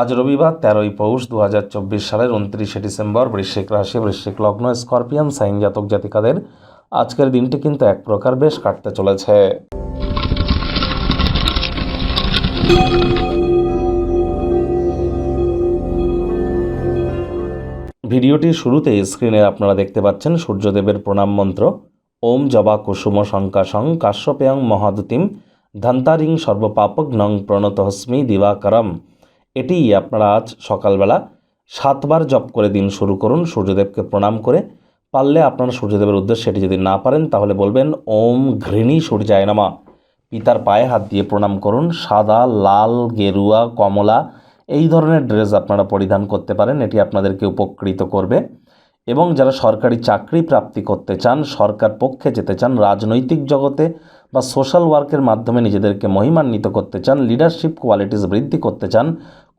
আজ রবিবার তেরোই পৌষ দু হাজার চব্বিশ সালের উনত্রিশে ডিসেম্বর বৃশ্চিক রাশি, বৃশ্চিক লগ্ন, স্করপিয়ান, সাইন জাতক জাতিকাদের আজকের দিনটি কিন্তু এক প্রকার বেশ কাটতে চলেছে। ভিডিওটির শুরুতে স্ক্রিনে আপনারা দেখতে পাচ্ছেন সূর্যদেবের প্রণাম মন্ত্র। ওম জবা কুসুম শঙ্কাশং কাশ্যপেয়ং মহাদুতিম ধন্তারিং সর্বপাপক নং প্রণতহস্মি দিবাকরম। এটি আপনারা আজ সকালবেলা সাতবার জপ করে দিন শুরু করুন, সূর্যদেবকে প্রণাম করে। পারলে আপনারা সূর্যদেবের উদ্দেশ্যে এটি যদি না পারেন, তাহলে বলবেন, ওম ঘৃণী সূর্যায় নামা। পিতার পায়ে হাত দিয়ে প্রণাম করুন, সাদা, লাল, গেরুয়া, কমলা, এই ধরনের ড্রেস আপনারা পরিধান করতে পারেন, এটি আপনাদেরকে উপকৃত করবে। এবং যারা সরকারি চাকরি প্রাপ্তি করতে চান, সরকার পক্ষে যেতে চান, রাজনৈতিক জগতে বা সোশ্যাল ওয়ার্কের মাধ্যমে নিজেদেরকে মহিমান্বিত করতে চান, লিডারশিপ কোয়ালিটিস বৃদ্ধি করতে চান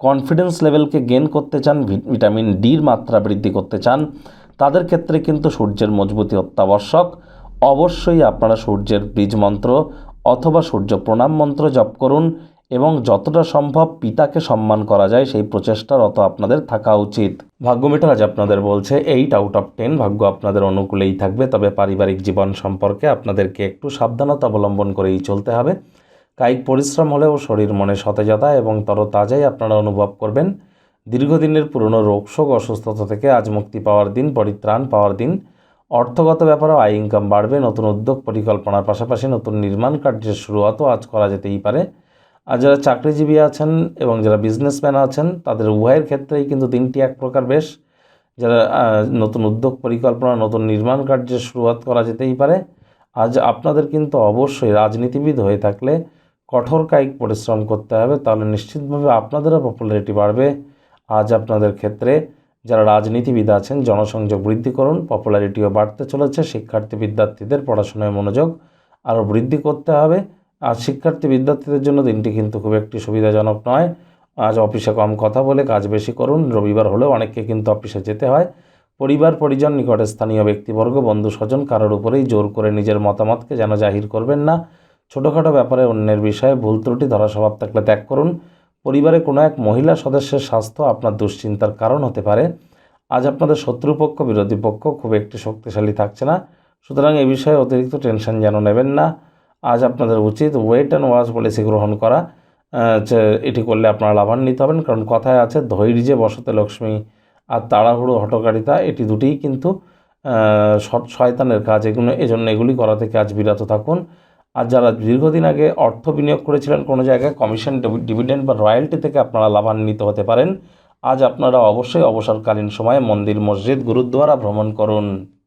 কনফিডেন্স লেভেলকে গেন করতে চান ভিটামিন ডির মাত্রা বৃদ্ধি করতে চান, তাদের ক্ষেত্রে কিন্তু সূর্যের মজবুতি অত্যাবশ্যক। অবশ্যই আপনারা সূর্যের বীজ মন্ত্র অথবা সূর্য প্রণাম মন্ত্র জপ করুন এবং যতটা সম্ভব পিতাকে সম্মান করা যায়, সেই প্রচেষ্টারত আপনাদের থাকা উচিত। ভাগ্যমিটার আজ আপনাদের বলছে এইট আউট অফ টেন ভাগ্য আপনাদের অনুকূলেই থাকবে, তবে পারিবারিক জীবন সম্পর্কে আপনাদেরকে একটু সাবধানতা অবলম্বন করেই চলতে হবে। কায়িক পরিশ্রম হলেও শরীর মনে সতেজতা এবং তরতাজাই আপনারা অনুভব করবেন। দীর্ঘদিনের পুরনো রোগশোক অসুস্থতা থেকে আজ মুক্তি পাওয়ার দিন, পরিত্রাণ পাওয়ার দিন। অর্থগত ব্যাপারেও আয় ইনকাম বাড়বে, নতুন উদ্যোগ পরিকল্পনার পাশাপাশি নতুন নির্মাণ কার্যের শুরুয়াতও আজ করা যেতেই পারে। আর যারা চাকরিজীবী আছেন এবং যারা বিজনেসম্যান আছেন, তাদের উভয়ের ক্ষেত্রেই কিন্তু দিনটি এক প্রকার বেশ। যারা নতুন উদ্যোগ পরিকল্পনা, নতুন নির্মাণ কার্যের শুরুয়াত করা যেতেই পারে। আজ আপনাদের কিন্তু অবশ্যই রাজনীতিবিদ হয়ে থাকলে কঠোর কায়িক পরিশ্রম করতে হবে, তাহলে নিশ্চিতভাবে আপনাদেরও পপুলারিটি বাড়বে। আজ আপনাদের ক্ষেত্রে যারা রাজনীতিবিদ আছেন, জনসংযোগ বৃদ্ধি করুন পপুলারিটিও বাড়তে চলেছে, শিক্ষার্থী বিদ্যার্থীদের পড়াশোনায় মনোযোগ আরও বৃদ্ধি করতে হবে। আর শিক্ষার্থী বিদ্যার্থীদের জন্য দিনটি কিন্তু খুব একটি সুবিধাজনক নয়। আজ অফিসে কম কথা বলে কাজ বেশি করুন, রবিবার হলেও অনেককে কিন্তু অফিসে যেতে হয়। পরিবার, পরিজন, নিকটে স্থানীয় ব্যক্তিবর্গ বন্ধু স্বজন কারোর উপরেই জোর করে নিজের মতামতকে যেন জাহির করবেন না। ছোটোখাটো ব্যাপারে অন্যের বিষয়ে ভুল ত্রুটি ধরা স্বভাব থাকলে ত্যাগ করুন। পরিবারে কোনো এক মহিলা সদস্যের স্বাস্থ্য আপনার দুশ্চিন্তার কারণ হতে পারে। আজ আপনাদের শত্রুপক্ষ, বিরোধী পক্ষ খুব একটি শক্তিশালী থাকছে না। সুতরাং এই বিষয়ে অতিরিক্ত টেনশন যেন নেবেন না। আজ আপনাদের উচিত ওয়েট অ্যান্ড ওয়াচ পলিসি গ্রহণ করা। এটি করলে আপনারা লাভান্বিত হবেন। কারণ কথায় আছে, ধৈর্যে বসতে লক্ষ্মী আর তাড়াহুড়ো হটকারিতা এটি দুটিই কিন্তু শয়তানের কাজ। এগুলো, এজন্য এগুলি করা থেকে আজ বিরত থাকুন। আর যারা দীর্ঘদিন আগে অর্থ বিনিয়োগ করেছিলেন কোনো জায়গায় কমিশন ডিভিডেন্ড বা রয়্যালটি থেকে আপনারা লাভান্বিত হতে পারেন। আজ আপনারা অবশ্যই অবসরকালীন সময়ে মন্দির, মসজিদ, গুরুদ্বারা ভ্রমণ করুন।